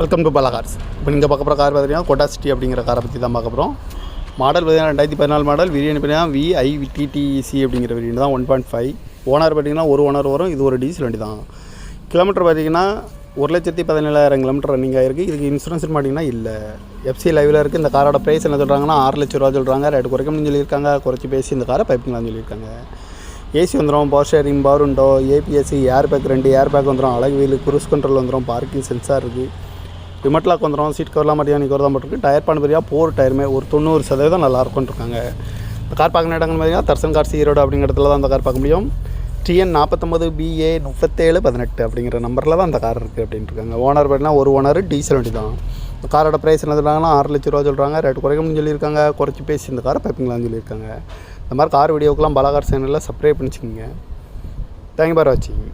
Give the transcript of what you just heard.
Welcome to பலா cars இப்போ நீங்கள் பார்க்க போகிற கார் பார்த்தீங்கன்னா கொட்டா சிட்டி அப்படிங்கிற காரை பற்றி தான் பார்க்க போகிறோம் மாடல் பார்த்தீங்கன்னா ரெண்டாயிரத்தி பதினாலு மாடல் விரியன் பார்த்தீங்கன்னா விஐ டிடிசி அப்படிங்கிற வேரியன்ட் தான் ஒன் பாயிண்ட் ஃபைவ் ஓனர் பார்த்தீங்கன்னா ஒரு ஓனர் வரும் இது ஒரு டீசல் வண்டி தான். கிலோமீட்டர் பார்த்தீங்கன்னா ஒரு லட்சத்தி பதினேழாயிரம் கிலோமீட்டர் ரன்னிங் ஆகிருக்கு இதுக்கு இன்சூரன்ஸ் பார்த்தீங்கன்னா இல்லை. எஃப்சி லைவில் இருக்குது இந்த காரோட ப்ரைஸ் என்ன சொல்கிறாங்கன்னா ஆறு லட்ச ரூபா சொல்கிறாங்க ரேட்டு குறைக்கணும்னு சொல்லியிருக்காங்க. குறைச்சி பேசி இந்த காரை பைப்பிங்களான்னு சொல்லியிருக்காங்க. ஏசி வந்துடும் power steering power window ABSC air bag ரெண்டு ஏர் பேக் வந்துடும் அழகு வீல் குரூஸ் கண்ட்ரோல் வந்துடும் பார்க்கிங் சென்சார் இருக்குது ரிமோட் லாக் வந்துடும் சீட் கவர்லாம் மரியாதை நிற்கிறது தான் போட்டிருக்கு. டயர் பண்ண போர் டயருமே ஒரு தொண்ணூறு சதவீதம் நல்லா இருக்கும்னு இருக்காங்க. இந்த கார் பார்க்குற இடங்கள் பார்த்தீங்கன்னா தர்சன் கார்ஸ் ஈரோடு அப்படிங்கிற இடத்துல தான் அந்த கார் பார்க்க முடியும். டிஎன் நாற்பத்தொம்பது பிஏ முப்பத்தேழு பதினெட்டு அப்படிங்கிற நம்பரில் தான் அந்த கார் இருக்குது அப்படின்ட்டு இருக்காங்க. ஓனர் பார்த்தீங்கன்னா ஒரு ஓனர் டீசல் வண்டி தான். இந்த காரோட ப்ரைஸ் என்ன சொல்கிறாங்கன்னா ஆறு லட்ச ரூபா சொல்கிறாங்க ரேட் குறைக்கணும்னு சொல்லியிருக்காங்க. குறைச்சி பேசி இந்த காரை பைப்பிங்களான்னு சொல்லியிருக்காங்க. இந்த மாதிரி கார் வீடியோக்கெலாம் பலகார் சேனலில் சப்ஸ்கிரைப் பண்ணிச்சுக்கோங்க. தேங்க்யூ பார் வாட்சிங்